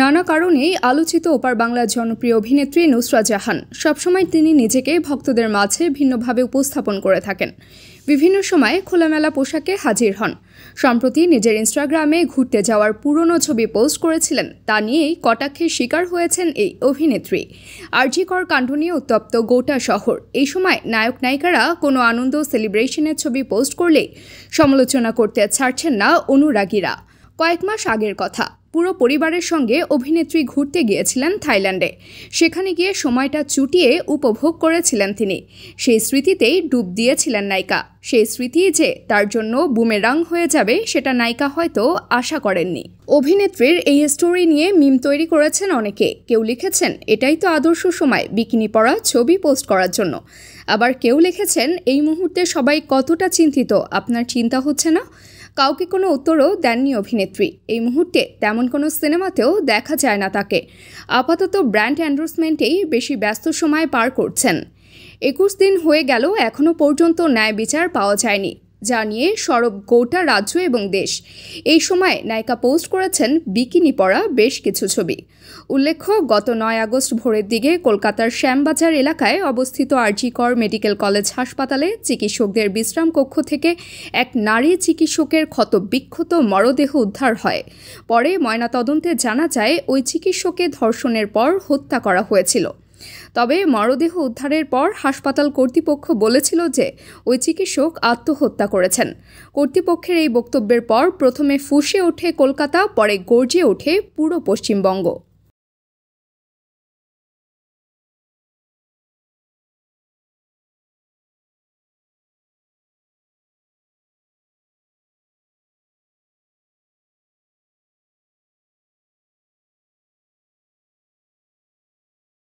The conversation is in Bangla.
নানা কারণেই আলোচিত ওপার বাংলার জনপ্রিয় অভিনেত্রী নুসরা জাহান। সবসময় তিনি নিজেকে ভক্তদের মাঝে ভিন্নভাবে উপস্থাপন করে থাকেন। বিভিন্ন সময়ে খোলামেলা পোশাকে হাজির হন। সম্প্রতি নিজের ইনস্টাগ্রামে ঘুরতে যাওয়ার পুরনো ছবি পোস্ট করেছিলেন। তা নিয়েই কটাক্ষের শিকার হয়েছেন এই অভিনেত্রী। আরজিকর কাণ্ড নিয়ে উত্তপ্ত গোটা শহর। এই সময় নায়ক নায়িকারা কোনো আনন্দ সেলিব্রেশনের ছবি পোস্ট করলেই সমালোচনা করতে ছাড়ছেন না অনুরাগীরা। কয়েক মাস আগের কথা। পুরো পরিবারের সঙ্গে অভিনেত্রী ঘুরতে গিয়েছিলেন থাইল্যান্ডে। সেখানে গিয়ে সময়টা চুটিয়ে উপভোগ করেছিলেন তিনি। সেই স্মৃতিতেই ডুব দিয়েছিলেন নায়িকা। সেই স্মৃতি যে তার জন্য বুমেরাং হয়ে যাবে সেটা নায়িকা হয়তো আশা করেননি। অভিনেত্রীর এই স্টোরি নিয়ে মিম তৈরি করেছেন অনেকে। কেউ লিখেছেন, এটাই তো আদর্শ সময়, বিকিনি পরা, ছবি পোস্ট করার জন্য। আবার কেউ লিখেছেন, এই মুহূর্তে সবাই কতটা চিন্তিত, আপনার চিন্তা হচ্ছে না? কাউকে কোনো উত্তরও দেননি অভিনেত্রী। এই মুহূর্তে তেমন কোনো সিনেমাতেও দেখা যায় না তাকে। আপাতত ব্র্যান্ড অ্যান্ডোর্সমেন্টেই বেশি ব্যস্ত সময় পার করছেন। একুশ দিন হয়ে গেল এখনও পর্যন্ত ন্যায় বিচার পাওয়া যায়নি। যা নিয়ে সরব গোটা রাজ্য এবং দেশ। এই সময় নায়িকা পোস্ট করেছেন বিকিনি পরা বেশ কিছু ছবি। উল্লেখ্য, গত নয় আগস্ট ভোরের দিকে কলকাতার শ্যামবাজার এলাকায় অবস্থিত আরজিকর মেডিকেল কলেজ হাসপাতালে চিকিৎসকদের বিশ্রাম কক্ষ থেকে এক নারী চিকিৎসকের ক্ষত বিক্ষত মরদেহ উদ্ধার হয়। পরে ময়নাতদন্তে জানা যায়, ওই চিকিৎসকে ধর্ষণের পর হত্যা করা হয়েছিল। তবে মরদেহ উদ্ধারের পর হাসপাতাল কর্তৃপক্ষ বলেছিল যে ওই চিকিৎসক আত্মহত্যা করেছেন। কর্তৃপক্ষের এই বক্তব্যের পর প্রথমে ফুসে ওঠে কলকাতা, পরে গর্জে ওঠে পুরো পশ্চিমবঙ্গ।